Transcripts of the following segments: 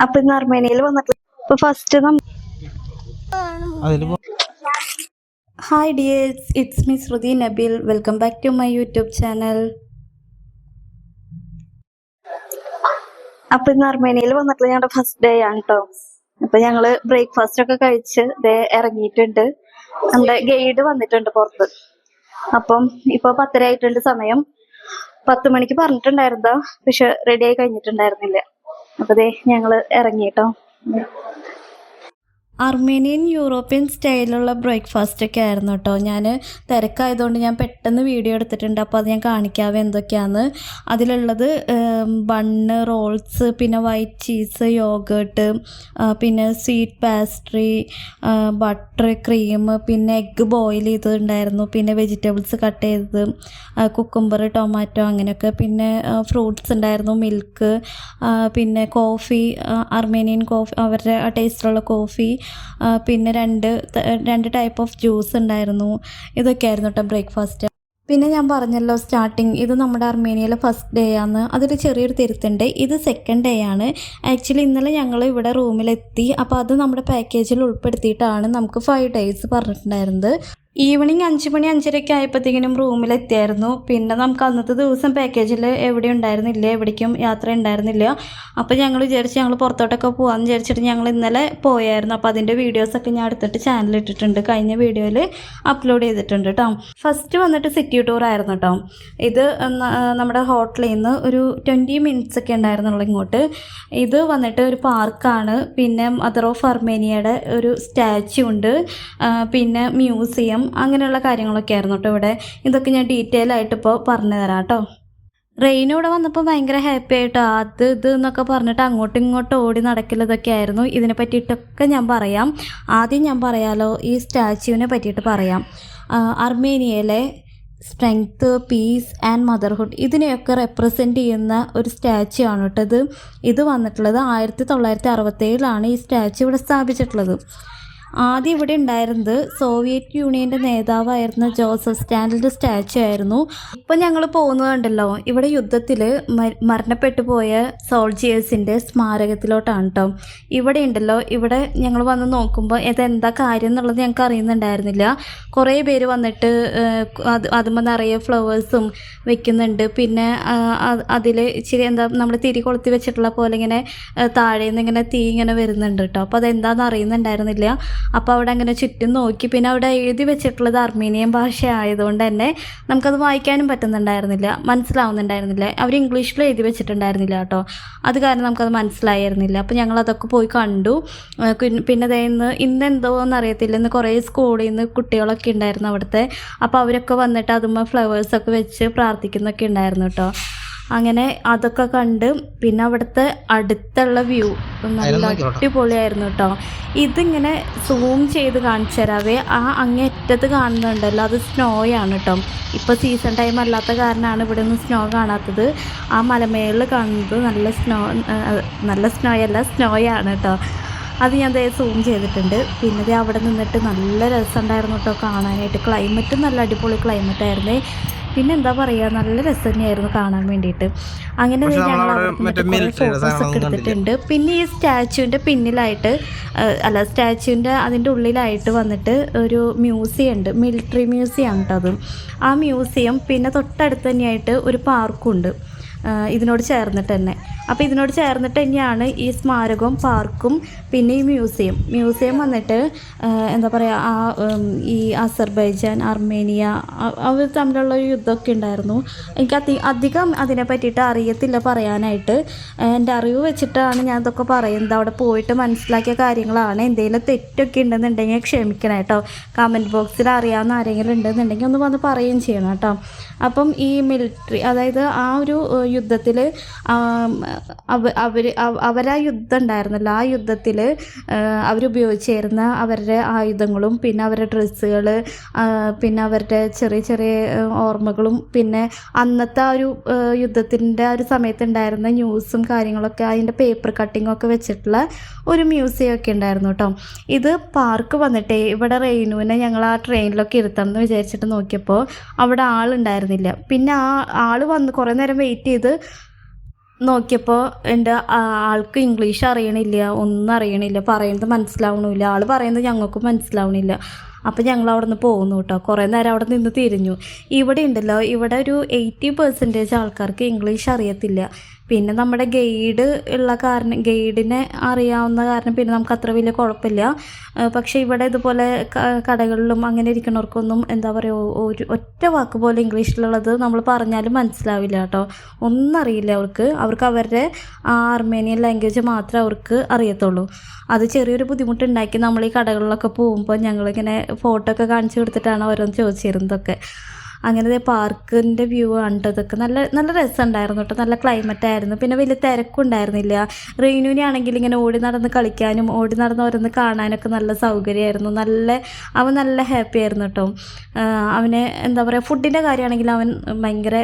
അപ്പൊ ഇന്ന് അർമേനിയയിൽ വന്നിട്ടുള്ള അപ്പൊ first hi dears it's me Shruti Nabil welcome back to my YouTube channel അപ്പൊ ഇന്ന് അർമേനിയയിൽ വന്നിട്ടുള്ള ഞങ്ങളുടെ ഫസ്റ്റ് ഡേ ആണ് കേട്ടോ അപ്പൊ ഞങ്ങൾ ബ്രേക്ക്ഫാസ്റ്റ് ഒക്കെ കഴിച്ച് ദേ ഇറങ്ങിയിട്ടുണ്ട് നമ്മുടെ ഗൈഡ് വന്നിട്ടുണ്ട് പുറത്ത്. അപ്പം ഇപ്പൊ പത്തര ആയിട്ടുണ്ട് സമയം. പത്ത് മണിക്ക് പറഞ്ഞിട്ടുണ്ടായിരുന്നതാ പക്ഷെ റെഡി ആയി കഴിഞ്ഞിട്ടുണ്ടായിരുന്നില്ല. അപ്പൊ ദേ ഞങ്ങൾ ഇറങ്ങിട്ടോ അർമേനിയൻ യൂറോപ്യൻ സ്റ്റൈലിലുള്ള ബ്രേക്ക്ഫാസ്റ്റ് ഒക്കെ ആയിരുന്നു കേട്ടോ. ഞാൻ തിരക്കായതുകൊണ്ട് ഞാൻ പെട്ടെന്ന് വീഡിയോ എടുത്തിട്ടുണ്ട്. അപ്പോൾ അത് ഞാൻ കാണിക്കാവേ എന്തൊക്കെയാണ് അതിലുള്ളത് ബണ്ണ് റോൾസ് പിന്നെ വൈറ്റ് ചീസ് യോഗേർട്ട് പിന്നെ സ്വീറ്റ് പാസ്ട്രി ബട്ടർ ക്രീം പിന്നെ എഗ്ഗ് ബോയിൽ ചെയ്തിട്ടുണ്ടായിരുന്നു പിന്നെ വെജിറ്റബിൾസ് കട്ട് ചെയ്തത് കുക്കുംബർ ടൊമാറ്റോ അങ്ങനെയൊക്കെ. പിന്നെ ഫ്രൂട്ട്സ് ഉണ്ടായിരുന്നു മിൽക്ക് പിന്നെ കോഫി അർമേനിയൻ കോഫി അവരുടെ ടേസ്റ്റിലുള്ള കോഫി പിന്നെ രണ്ട് രണ്ട് ടൈപ്പ് ഓഫ് ജ്യൂസ് ഉണ്ടായിരുന്നു. ഇതൊക്കെയായിരുന്നു കേട്ടോ ബ്രേക്ക്ഫാസ്റ്റ് പിന്നെ ഞാൻ പറഞ്ഞല്ലോ സ്റ്റാർട്ടിങ് ഇത് നമ്മുടെ അർമേനിയയിലെ ഫസ്റ്റ് ഡേ ആണ്. അതൊരു ചെറിയൊരു തിരുത്തുണ്ട്. ഇത് സെക്കൻഡ് ഡേ ആണ്. ആക്ച്വലി ഇന്നലെ ഞങ്ങൾ ഇവിടെ റൂമിലെത്തി അപ്പോൾ അത് നമ്മുടെ പാക്കേജിൽ ഉൾപ്പെടുത്തിയിട്ടാണ് നമുക്ക് ഫൈവ് ഡേയ്സ് പറഞ്ഞിട്ടുണ്ടായിരുന്നത്. ഈവനിങ് അഞ്ച് മണി അഞ്ചരയ്ക്ക് ആയപ്പോഴത്തേക്കിനും റൂമിലെത്തിയായിരുന്നു. പിന്നെ നമുക്ക് അന്നത്തെ ദിവസം പാക്കേജിൽ എവിടെ ഉണ്ടായിരുന്നില്ല എവിടേക്കും യാത്ര ഉണ്ടായിരുന്നില്ല. അപ്പോൾ ഞങ്ങൾ വിചാരിച്ച് ഞങ്ങൾ പുറത്തോട്ടൊക്കെ പോകാമെന്ന് വിചാരിച്ചിട്ട് ഞങ്ങൾ ഇന്നലെ പോയായിരുന്നു. അപ്പോൾ അതിന്റെ വീഡിയോസൊക്കെ ഞാൻ എടുത്തിട്ട് ചാനലിൽ ഇട്ടിട്ടുണ്ട്. കഴിഞ്ഞ വീഡിയോയിൽ അപ്ലോഡ് ചെയ്തിട്ടുണ്ട് കേട്ടോ ഫസ്റ്റ് വന്നിട്ട് സിറ്റി ടൂർ ആയിരുന്നു കേട്ടോ ഇത് നമ്മുടെ ഹോട്ടലിൽ നിന്ന് ഒരു ട്വന്റി മിനിറ്റ്സ് ഒക്കെ ഉണ്ടായിരുന്നുള്ളൂ ഇങ്ങോട്ട്. ഇത് വന്നിട്ട് ഒരു പാർക്കാണ്. പിന്നെ മദർ ഓഫ് അർമേനിയയുടെ ഒരു സ്റ്റാച്യു ഉണ്ട്. പിന്നെ മ്യൂസിയം അങ്ങനെയുള്ള കാര്യങ്ങളൊക്കെ ആയിരുന്നു കേട്ടോ ഇവിടെ. ഇതൊക്കെ ഞാൻ ഡീറ്റെയിൽ ആയിട്ട് ഇപ്പോൾ പറഞ്ഞു തരാം കേട്ടോ റെയിൻ ഇവിടെ വന്നപ്പോൾ ഭയങ്കര ഹാപ്പി ആയിട്ടോ അത് ഇത് എന്നൊക്കെ പറഞ്ഞിട്ട് അങ്ങോട്ടും ഇങ്ങോട്ടും ഓടി നടക്കലതൊക്കെ ആയിരുന്നു. ഇതിനെ പറ്റിയിട്ടൊക്കെ ഞാൻ പറയാം. ആദ്യം ഞാൻ പറയാലോ ഈ സ്റ്റാച്യുവിനെ പറ്റിയിട്ട് പറയാം. അർമേനിയയിലെ സ്ട്രെങ്ത്ത് പീസ് ആൻഡ് മദർഹുഡ് ഇതിനെയൊക്കെ റെപ്രസെന്റ് ചെയ്യുന്ന ഒരു സ്റ്റാച്യു ആണ് കേട്ടോ ഇത്. ഇത് വന്നിട്ടുള്ളത് ആയിരത്തി തൊള്ളായിരത്തി അറുപത്തേഴിലാണ് ഈ സ്റ്റാച്യു ഇവിടെ സ്ഥാപിച്ചിട്ടുള്ളത്. ആദ്യം ഇവിടെ ഉണ്ടായിരുന്നത് സോവിയറ്റ് യൂണിയന്റെ നേതാവായിരുന്ന ജോസഫ് സ്റ്റാലിന്റെ സ്റ്റാച്ചു ആയിരുന്നു. ഇപ്പൊ ഞങ്ങൾ പോകുന്നത് കണ്ടല്ലോ ഇവിടെ യുദ്ധത്തിൽ മരണപ്പെട്ടു പോയ സോൾജിയേഴ്സിന്റെ സ്മാരകത്തിലോട്ടാണ് കേട്ടോ ഇവിടെ ഉണ്ടല്ലോ ഇവിടെ ഞങ്ങൾ വന്ന് നോക്കുമ്പോൾ ഇതെന്താ കാര്യം എന്നുള്ളത് ഞങ്ങൾക്ക് അറിയുന്നുണ്ടായിരുന്നില്ല. കുറേ പേര് വന്നിട്ട് അത് അതുമ്പോൾ നിറയെ ഫ്ലവേഴ്സും വെക്കുന്നുണ്ട്. പിന്നെ അതിൽ ഇച്ചിരി എന്താ നമ്മൾ തിരി കൊളുത്തി വെച്ചിട്ടുള്ള പോലെ ഇങ്ങനെ താഴെ താഴേന്ന് ഇങ്ങനെ തീ ഇങ്ങനെ വരുന്നുണ്ട് കേട്ടോ അപ്പോൾ അതെന്താണെന്ന് അറിയുന്നുണ്ടായിരുന്നില്ല. അപ്പോൾ അവിടെ അങ്ങനെ ചുറ്റും നോക്കി. പിന്നെ അവിടെ എഴുതി വെച്ചിട്ടുള്ളത് അർമീനിയൻ ഭാഷ ആയതുകൊണ്ട് തന്നെ നമുക്കത് വായിക്കാനും പറ്റുന്നുണ്ടായിരുന്നില്ല. മനസ്സിലാവുന്നുണ്ടായിരുന്നില്ല. അവർ ഇംഗ്ലീഷിൽ എഴുതി വെച്ചിട്ടുണ്ടായിരുന്നില്ല കേട്ടോ. അത് കാരണം നമുക്കത് മനസ്സിലായിരുന്നില്ല. അപ്പോൾ ഞങ്ങൾ അതൊക്കെ പോയി കണ്ടു. പിന്നെ ഇന്ന് ഇന്ന് എന്തോ എന്നറിയത്തില്ല ഇന്ന് കുറേ സ്കൂളിൽ നിന്ന് കുട്ടികളൊക്കെ ഉണ്ടായിരുന്നു അവിടുത്തെ. അപ്പോൾ അവരൊക്കെ വന്നിട്ട് അതുമ്പോൾ ഫ്ലവേഴ്സൊക്കെ വെച്ച് പ്രാർത്ഥിക്കുന്നൊക്കെ ഉണ്ടായിരുന്നു കേട്ടോ. അങ്ങനെ അതൊക്കെ കണ്ട് പിന്നെ അവിടുത്തെ അടുത്തുള്ള വ്യൂ. നല്ല അടിപൊളിയായിരുന്നു കേട്ടോ ഇതിങ്ങനെ സൂം ചെയ്ത് കാണിച്ചു തരാവേ. ആ അങ്ങേറ്റത്ത് കാണുന്നുണ്ടല്ലോ അത് സ്നോയാണ് കേട്ടോ ഇപ്പോൾ സീസൺ ടൈം അല്ലാത്ത കാരണമാണ് ഇവിടെ നിന്ന് സ്നോ കാണാത്തത്. ആ മലമേളിൽ കാണുന്നത് നല്ല സ്നോ നല്ല സ്നോയല്ല സ്നോയാണ് കേട്ടോ അത് ഞാൻ ദേ സൂം ചെയ്തിട്ടുണ്ട്. പിന്നെ ദേ അവിടെ നിന്നിട്ട് നല്ല രസമുണ്ടായിരുന്നു കേട്ടോ കാണാനായിട്ട്. ക്ലൈമറ്റ് നല്ല അടിപൊളി ക്ലൈമറ്റ് ആയിരുന്നേ. പിന്നെ എന്താ പറയുക നല്ല രസം തന്നെയായിരുന്നു കാണാൻ വേണ്ടിയിട്ട്. അങ്ങനെ ഞങ്ങൾ ഫോട്ടോസ് ഒക്കെ എടുത്തിട്ടുണ്ട്. പിന്നെ ഈ സ്റ്റാച്യുവിന്റെ പിന്നിലായിട്ട് അല്ല സ്റ്റാച്യുവിന്റെ അതിന്റെ ഉള്ളിലായിട്ട് വന്നിട്ട് ഒരു മ്യൂസിയം ഉണ്ട്. മിലിറ്ററി മ്യൂസിയം ആണ് കേട്ടോ അത്. ആ മ്യൂസിയം പിന്നെ തൊട്ടടുത്ത് തന്നെയായിട്ട് ഒരു പാർക്കുണ്ട് ഇതിനോട് ചേർന്നിട്ട് തന്നെ. അപ്പോൾ ഇതിനോട് ചേർന്നിട്ട് തന്നെയാണ് ഈ സ്മാരകവും പാർക്കും പിന്നെ ഈ മ്യൂസിയം. മ്യൂസിയം വന്നിട്ട് എന്താ പറയുക ആ ഈ അസർബൈജാൻ അർമേനിയ അവർ തമ്മിലുള്ള ഒരു യുദ്ധമൊക്കെ ഉണ്ടായിരുന്നു. എനിക്ക് അതി അധികം അതിനെ പറ്റിയിട്ട് അറിയത്തില്ല പറയാനായിട്ട്. എന്റെ അറിവ് വെച്ചിട്ടാണ് ഞാൻ ഇതൊക്കെ പറയുന്നത്. അവിടെ പോയിട്ട് മനസ്സിലാക്കിയ കാര്യങ്ങളാണ്. എന്തെങ്കിലും തെറ്റൊക്കെ ഉണ്ടെന്നുണ്ടെങ്കിൽ ക്ഷമിക്കണം കേട്ടോ. കമന്റ് ബോക്സിൽ അറിയാവുന്ന ആരെങ്കിലും ഉണ്ടെന്നുണ്ടെങ്കിൽ ഒന്ന് വന്ന് പറയുകയും ചെയ്യണം കേട്ടോ. അപ്പം ഈ മിലിറ്ററി അതായത് ആ ഒരു യുദ്ധത്തിൽ അവർ അവരാ യുദ്ധം ഉണ്ടായിരുന്നല്ലോ ആ യുദ്ധത്തിൽ അവരുപയോഗിച്ചിരുന്ന അവരുടെ ആയുധങ്ങളും പിന്നെ അവരുടെ ഡ്രസ്സുകൾ പിന്നെ അവരുടെ ചെറിയ ചെറിയ ഓർമ്മകളും പിന്നെ അന്നത്തെ ആ ഒരു യുദ്ധത്തിന്റെ ആ ഒരു സമയത്തുണ്ടായിരുന്ന ന്യൂസും കാര്യങ്ങളൊക്കെ അതിന്റെ പേപ്പർ കട്ടിങ്ങും ഒക്കെ വെച്ചിട്ടുള്ള ഒരു മ്യൂസിയം ഒക്കെ ഉണ്ടായിരുന്നു കേട്ടോ. ഇത് പാർക്ക് വന്നിട്ടേ ഇവിടെ റെയിനുവിനെ ഞങ്ങൾ ആ ട്രെയിനിലൊക്കെ ഇരുത്തണം എന്ന് വിചാരിച്ചിട്ട് നോക്കിയപ്പോൾ അവിടെ ആളുണ്ടായിരുന്നില്ല. പിന്നെ ആ ആൾ വന്ന് കുറേ നേരം വെയിറ്റ് ചെയ്ത് നോക്കിയപ്പോൾ എന്റെ ആൾക്ക് ഇംഗ്ലീഷ് അറിയണില്ല ഒന്നും അറിയണില്ല പറയുന്നത് മനസ്സിലാവണില്ല. ആൾ പറയുന്നത് ഞങ്ങൾക്കും മനസ്സിലാവണില്ല. അപ്പോൾ ഞങ്ങൾ അവിടെ നിന്ന് പോകുന്നു കേട്ടോ കുറേ നേരം അവിടെ നിന്ന് തിരിഞ്ഞു. ഇവിടെ ഉണ്ടല്ലോ ഇവിടെ ഒരു എയ്റ്റി പെർസെന്റേജ് ആൾക്കാർക്ക് ഇംഗ്ലീഷ് അറിയത്തില്ല. പിന്നെ നമ്മുടെ ഗൈഡ് ഉള്ള കാരണം ഗൈഡിനെ അറിയാവുന്ന കാരണം പിന്നെ നമുക്ക് അത്ര വലിയ കുഴപ്പമില്ല. പക്ഷേ ഇവിടെ ഇതുപോലെ കടകളിലും അങ്ങനെ ഇരിക്കുന്നവർക്കൊന്നും എന്താ പറയുക ഒരു ഒറ്റ വാക്ക് പോലെ ഇംഗ്ലീഷിലുള്ളത് നമ്മൾ പറഞ്ഞാലും മനസ്സിലാവില്ല കേട്ടോ. ഒന്നും അറിയില്ല അവർക്ക്. അവർക്ക് അവരുടെ ആ അർമേനിയൻ ലാംഗ്വേജ് മാത്രമേ അവർക്ക് അറിയത്തുള്ളൂ. അത് ചെറിയൊരു ബുദ്ധിമുട്ടുണ്ടാക്കി നമ്മൾ ഈ കടകളിലൊക്കെ പോകുമ്പോൾ ഞങ്ങളിങ്ങനെ ഫോട്ടോ ഒക്കെ കാണിച്ചു കൊടുത്തിട്ടാണ് ഓരോന്ന് ചോദിച്ചിരുന്നതൊക്കെ. അങ്ങനെ ദേ പാർക്കിന്റെ വ്യൂ കണ്ടു. ഇതൊക്കെ നല്ല നല്ല രസമുണ്ടായിരുന്നു കേട്ടോ. നല്ല ക്ലൈമറ്റ് ആയിരുന്നു. പിന്നെ വലിയ തിരക്കുണ്ടായിരുന്നില്ല റെയിനുവിനെ ആണെങ്കിൽ ഇങ്ങനെ ഓടി നടന്ന് കളിക്കാനും ഓടി നടന്ന് ഓരോന്ന് കാണാനൊക്കെ നല്ല സൗകര്യമായിരുന്നു. നല്ല അവൻ നല്ല ഹാപ്പി ആയിരുന്നു കേട്ടോ. അവന് എന്താ പറയുക ഫുഡിന്റെ കാര്യമാണെങ്കിൽ അവൻ ഭയങ്കര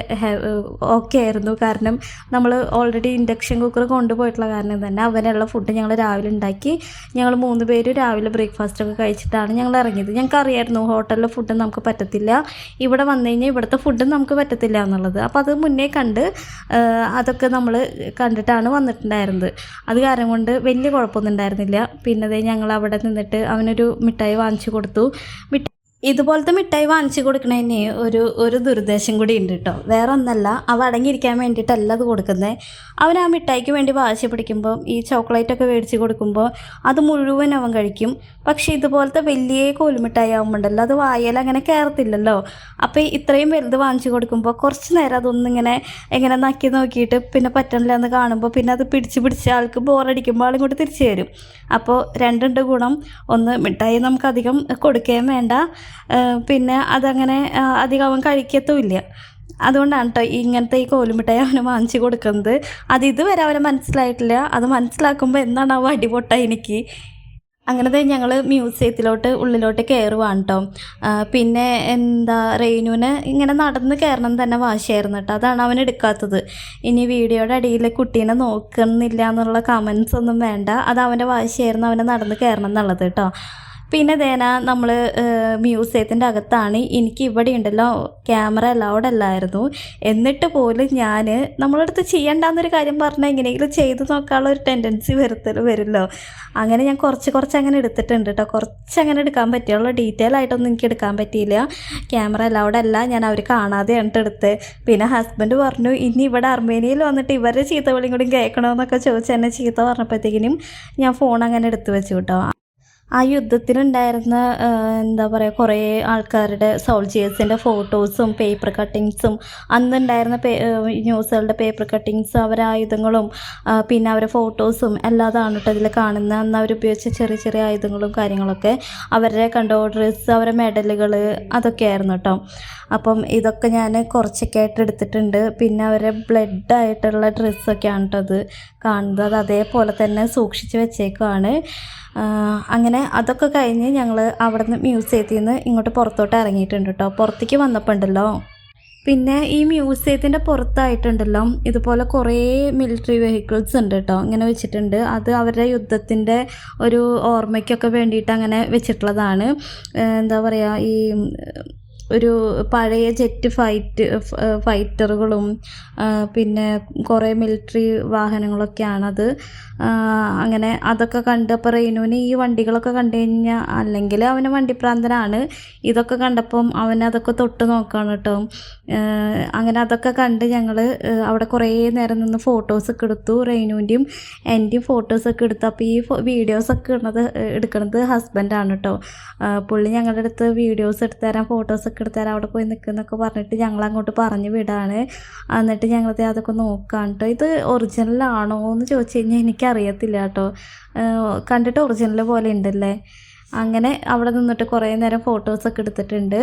ഓക്കെ ആയിരുന്നു. കാരണം നമ്മൾ ഓൾറെഡി ഇൻഡക്ഷൻ കുക്കർ കൊണ്ടുപോയിട്ടുള്ള കാരണം തന്നെ അവനുള്ള ഫുഡ് ഞങ്ങൾ രാവിലെ ഉണ്ടാക്കി. ഞങ്ങൾ മൂന്ന് പേര് രാവിലെ ബ്രേക്ക്ഫാസ്റ്റ് ഒക്കെ കഴിച്ചിട്ടാണ് ഞങ്ങൾ ഇറങ്ങിയത്. ഞങ്ങൾക്ക് അറിയായിരുന്നു ഹോട്ടലിലെ ഫുഡ് നമുക്ക് പറ്റത്തില്ല. ഇവിടെ വന്നു കഴിഞ്ഞാൽ ഇവിടുത്തെ ഫുഡ് നമുക്ക് പറ്റത്തില്ല എന്നുള്ളത്. അപ്പോൾ അത് മുന്നേ കണ്ട് അതൊക്കെ നമ്മൾ കണ്ടിട്ടാണ് വന്നിട്ടുണ്ടായിരുന്നത്. അത് കാരണം കൊണ്ട് വലിയ കുഴപ്പമൊന്നും ഉണ്ടായിരുന്നില്ല. പിന്നെ ഞങ്ങൾ അവിടെ നിന്നിട്ട് അവനൊരു മിഠായി വാങ്ങിച്ചു കൊടുത്തു. ഇതുപോലത്തെ മിഠായി വാങ്ങിച്ചു കൊടുക്കണതിന് ഒരു ഒരു ദുരുദ്ദേശം കൂടി ഉണ്ട് കേട്ടോ വേറെ ഒന്നല്ല അവ അടങ്ങിയിരിക്കാൻ വേണ്ടിയിട്ടല്ല അത് കൊടുക്കുന്നത് അവൻ ആ മിഠായിക്ക് വേണ്ടി വാശി പിടിക്കുമ്പോൾ ഈ ചോക്ലേറ്റൊക്കെ മേടിച്ച് കൊടുക്കുമ്പോൾ അത് മുഴുവൻ അവൻ കഴിക്കും. പക്ഷേ ഇതുപോലത്തെ വലിയ കോലുമിഠായി ആകുമ്പോണ്ടല്ലോ അത് വായാൽ അങ്ങനെ കയറത്തില്ലല്ലോ അപ്പോൾ ഇത്രയും വലുത് വാങ്ങിച്ചു കൊടുക്കുമ്പോൾ കുറച്ച് നേരം അതൊന്നിങ്ങനെ എങ്ങനെ നക്കി നോക്കിയിട്ട് പിന്നെ പറ്റണില്ല എന്ന് കാണുമ്പോൾ പിന്നെ അത് പിടിച്ച് പിടിച്ച് ആൾക്ക് ബോറടിക്കുമ്പോൾ ആളും കൂടി തിരിച്ചു തരും അപ്പോൾ രണ്ടുണ്ട് ഗുണം. ഒന്ന് മിഠായി നമുക്കധികം കൊടുക്കുകയും വേണ്ട. പിന്നെ അതങ്ങനെ അധികം അവൻ കഴിക്കത്തുമില്ല. അതുകൊണ്ടാണ് കേട്ടോ ഇങ്ങനത്തെ ഈ കോലുമിട്ടായി അവന് വാങ്ങിച്ചു കൊടുക്കുന്നത്. അത് ഇതുവരെ അവന് മനസ്സിലായിട്ടില്ല. അത് മനസ്സിലാക്കുമ്പോൾ എന്താണ് അവ അടിപൊട്ട എനിക്ക്? അങ്ങനത്തെ ഞങ്ങൾ മ്യൂസിയത്തിലോട്ട് ഉള്ളിലോട്ട് കയറുവാണ് കേട്ടോ പിന്നെ എന്താ റെയിനുവിന് ഇങ്ങനെ നടന്ന് കയറണം തന്നെ വാശിയായിരുന്നു കേട്ടോ അതാണ് അവൻ എടുക്കാത്തത്. ഇനി വീഡിയോയുടെ അടിയിൽ കുട്ടീനെ നോക്കുന്നില്ല എന്നുള്ള കമൻസ് ഒന്നും വേണ്ട. അത് അവന്റെ വാശിയായിരുന്നു അവനെ നടന്ന് കയറണം എന്നുള്ളത് കേട്ടോ പിന്നെ ദേന നമ്മൾ മ്യൂസിയത്തിന്റെ അകത്താണ്. എനിക്ക് ഇവിടെ ഉണ്ടല്ലോ ക്യാമറ അലൗഡ് അല്ലായിരുന്നു. എന്നിട്ട് പോലും ഞാൻ നമ്മളടുത്ത് ചെയ്യണ്ടെന്നൊരു കാര്യം പറഞ്ഞാൽ എങ്ങനെയെങ്കിലും ചെയ്ത് നോക്കാനുള്ള ഒരു ടെൻഡൻസി വരുത്തൽ വരുമല്ലോ. അങ്ങനെ ഞാൻ കുറച്ച് കുറച്ച് അങ്ങനെ എടുത്തിട്ടുണ്ട് കേട്ടോ കുറച്ച് അങ്ങനെ എടുക്കാൻ പറ്റിയുള്ള. ഡീറ്റെയിൽ ആയിട്ടൊന്നും എനിക്ക് എടുക്കാൻ പറ്റിയില്ല. ക്യാമറ അലൗഡ് അല്ല. ഞാൻ അവർ കാണാതെ ട്ടോ എടുത്ത്. പിന്നെ ഹസ്ബൻഡ് പറഞ്ഞു ഇനി ഇവിടെ അർമേനിയയിൽ വന്നിട്ട് ഇവരുടെ ചീത്ത വിളിയും കൂടി കേൾക്കണമെന്നൊക്കെ ചോദിച്ച് എന്നെ ചീത്ത പറഞ്ഞപ്പോഴത്തേക്കിനും ഞാൻ ഫോൺ അങ്ങനെ എടുത്തു വെച്ചു കേട്ടോ ആ യുദ്ധത്തിലുണ്ടായിരുന്ന എന്താ പറയുക കുറേ ആൾക്കാരുടെ സോൾജിയേഴ്സിന്റെ ഫോട്ടോസും പേപ്പർ കട്ടിങ്സും അന്നുണ്ടായിരുന്ന പേ ന്യൂസുകളുടെ പേപ്പർ കട്ടിങ്സും അവരെ ആയുധങ്ങളും പിന്നെ അവരെ ഫോട്ടോസും എല്ലാതാണ് കേട്ടോ ഇതിൽ കാണുന്ന. അന്ന് അവർ ഉപയോഗിച്ച ചെറിയ ചെറിയ ആയുധങ്ങളും കാര്യങ്ങളൊക്കെ അവരുടെ കണ്ടോ ഓർഡേഴ്സ് അവരുടെ മെഡലുകൾ അതൊക്കെ ആയിരുന്നു കേട്ടോ. അപ്പം ഇതൊക്കെ ഞാൻ കുറച്ചൊക്കെ ആയിട്ട് എടുത്തിട്ടുണ്ട്. പിന്നെ അവരെ ബ്ലഡ് ആയിട്ടുള്ള ഡ്രസ്സൊക്കെയാണ് കേട്ടോ അത് കാണുന്നത്. അത് അതേപോലെ തന്നെ സൂക്ഷിച്ച് വെച്ചേക്കുവാണ്. അങ്ങനെ അതൊക്കെ കഴിഞ്ഞ് ഞങ്ങൾ അവിടെ നിന്ന് മ്യൂസിയത്തിൽ നിന്ന് ഇങ്ങോട്ട് പുറത്തോട്ട് ഇറങ്ങിയിട്ടുണ്ട് കേട്ടോ പുറത്തേക്ക് വന്നപ്പോൾ ഉണ്ടല്ലോ പിന്നെ ഈ മ്യൂസിയത്തിന്റെ പുറത്തായിട്ടുണ്ടല്ലോ ഇതുപോലെ കുറേ മിലിറ്ററി വെഹിക്കിൾസ് ഉണ്ട് കേട്ടോ ഇങ്ങനെ വെച്ചിട്ടുണ്ട്. അത് അവരുടെ യുദ്ധത്തിന്റെ ഒരു ഓർമ്മയ്ക്കൊക്കെ വേണ്ടിയിട്ട് അങ്ങനെ വെച്ചിട്ടുള്ളതാണ്. എന്താ പറയുക ഈ ഒരു പഴയ ജെറ്റ് ഫൈറ്റ് ഫൈറ്ററുകളും പിന്നെ കുറേ മിലിറ്ററി വാഹനങ്ങളൊക്കെയാണത്. അത് അങ്ങനെ അതൊക്കെ കണ്ട് അപ്പോൾ റെയിനുവിന് ഈ വണ്ടികളൊക്കെ കണ്ടു കഴിഞ്ഞാൽ അല്ലെങ്കിൽ അവന് വണ്ടിപ്രാന്തനാണ് ഇതൊക്കെ കണ്ടപ്പം അവൻ അതൊക്കെ തൊട്ട് നോക്കുകയാണ് കേട്ടോ അങ്ങനെ അതൊക്കെ കണ്ട് ഞങ്ങൾ അവിടെ കുറേ നേരം നിന്ന് ഫോട്ടോസൊക്കെ എടുത്തു റെയിനുവിന്റെയും എന്റെയും ഫോട്ടോസൊക്കെ എടുത്തു. അപ്പോൾ ഈ വീഡിയോസൊക്കെ ഇടുന്നത് എടുക്കുന്നത് ഹസ്ബൻഡാണ് കേട്ടോ പുള്ളി ഞങ്ങളുടെ അടുത്ത് വീഡിയോസ് എടുത്തു തരാം ഫോട്ടോസൊക്കെ തരാം അവിടെ പോയി നിൽക്കുന്നൊക്കെ പറഞ്ഞിട്ട് ഞങ്ങൾ അങ്ങോട്ട് പറഞ്ഞു വിടാണ്. എന്നിട്ട് ഞങ്ങളത് അതൊക്കെ നോക്കാം കേട്ടോ ഇത് ഒറിജിനൽ ആണോ എന്ന് ചോദിച്ചു കഴിഞ്ഞാൽ എനിക്കറിയത്തില്ല കേട്ടോ. കണ്ടിട്ട് ഒറിജിനൽ പോലെ ഉണ്ടല്ലേ? അങ്ങനെ അവിടെ നിന്നിട്ട് കുറേ നേരം ഫോട്ടോസൊക്കെ എടുത്തിട്ടുണ്ട്.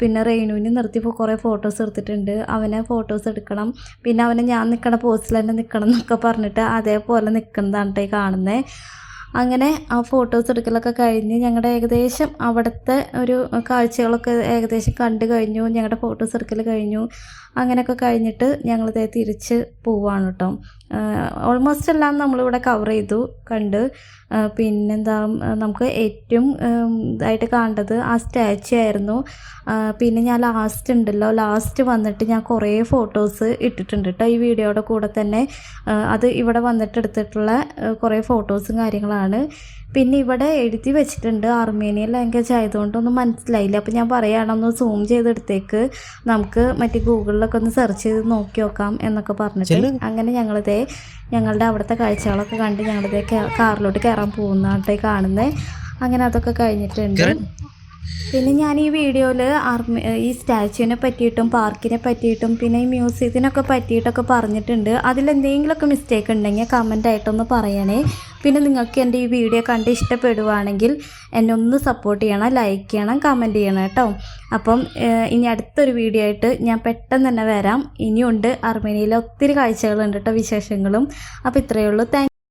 പിന്നെ റെയിനുവിനെ നിർത്തിയപ്പോൾ കുറേ ഫോട്ടോസ് എടുത്തിട്ടുണ്ട്. അവനെ ഫോട്ടോസ് എടുക്കണം. പിന്നെ അവനെ ഞാൻ നിൽക്കണ പോസ്റ്റിൽ തന്നെ നിൽക്കണം എന്നൊക്കെ പറഞ്ഞിട്ട് അതേപോലെ നിൽക്കുന്നതാണ് കേട്ടോ ഈ കാണുന്നത് അങ്ങനെ ആ ഫോട്ടോസ് എടുക്കലൊക്കെ കഴിഞ്ഞ് ഞങ്ങളുടെ ഏകദേശം അവിടുത്തെ ഒരു കാഴ്ചകളൊക്കെ ഏകദേശം കണ്ടു കഴിഞ്ഞു ഞങ്ങളുടെ ഫോട്ടോസ് എടുക്കൽ കഴിഞ്ഞു. അങ്ങനെയൊക്കെ കഴിഞ്ഞിട്ട് ഞങ്ങളിതേ തിരിച്ച് പോവാണ് കേട്ടോ. ഓൾമോസ്റ്റ് എല്ലാം നമ്മളിവിടെ കവർ ചെയ്തു കണ്ട്. പിന്നെന്താ നമുക്ക് ഏറ്റവും ഇതായിട്ട് കണ്ടത് ആ സ്റ്റാച്ചു ആയിരുന്നു. പിന്നെ ഞാൻ ലാസ്റ്റ് ഉണ്ടല്ലോ. ലാസ്റ്റ് വന്നിട്ട് ഞാൻ കുറേ ഫോട്ടോസ് ഇട്ടിട്ടുണ്ട് കേട്ടോ. ഈ വീഡിയോയുടെ കൂടെ തന്നെ അത് ഇവിടെ വന്നിട്ട് എടുത്തിട്ടുള്ള കുറേ ഫോട്ടോസും കാര്യങ്ങളാണ്. പിന്നെ ഇവിടെ എഴുതി വെച്ചിട്ടുണ്ട് അർമേനിയൻ ലാംഗ്വേജ് ആയതുകൊണ്ടൊന്നും മനസ്സിലായില്ല. അപ്പോൾ ഞാൻ പറയുകയാണെന്ന് സൂം ചെയ്തെടുത്തേക്ക്. നമുക്ക് മറ്റേ ഗൂഗിളിലൊക്കെ ഒന്ന് സെർച്ച് ചെയ്ത് നോക്കി നോക്കാം എന്നൊക്കെ പറഞ്ഞിട്ട് അങ്ങനെ ഞങ്ങളിതേ ഞങ്ങളുടെ അവിടുത്തെ കാഴ്ചകളൊക്കെ കണ്ട് ഞങ്ങളിതേ കാറിലോട്ട് കയറാൻ പോകുന്നതാട്ടെ കാണുന്നത് അങ്ങനെ അതൊക്കെ കഴിഞ്ഞിട്ടുണ്ട്. പിന്നെ ഞാൻ ഈ വീഡിയോയിൽ ആർമി ഈ സ്റ്റാച്യുവിനെ പറ്റിയിട്ടും പാർക്കിനെ പറ്റിയിട്ടും പിന്നെ ഈ മ്യൂസിയത്തിനൊക്കെ പറ്റിയിട്ടൊക്കെ പറഞ്ഞിട്ടുണ്ട്. അതിലെന്തെങ്കിലുമൊക്കെ മിസ്റ്റേക്ക് ഉണ്ടെങ്കിൽ കമന്റ് ആയിട്ടൊന്ന് പറയണേ. പിന്നെ നിങ്ങൾക്ക് എന്റെ ഈ വീഡിയോ കണ്ട് ഇഷ്ടപ്പെടുവാണെങ്കിൽ എന്നെ ഒന്ന് സപ്പോർട്ട് ചെയ്യണം ലൈക്ക് ചെയ്യണം കമന്റ് ചെയ്യണം കേട്ടോ. അപ്പം ഇനി അടുത്തൊരു വീഡിയോ ആയിട്ട് ഞാൻ പെട്ടെന്ന് തന്നെ വരാം. ഇനിയുണ്ട് അർമേനിയയിലെ ഒത്തിരി കാഴ്ചകളുണ്ട് കേട്ടോ വിശേഷങ്ങളും. അപ്പോൾ ഇത്രയേ ഉള്ളൂ. താങ്ക്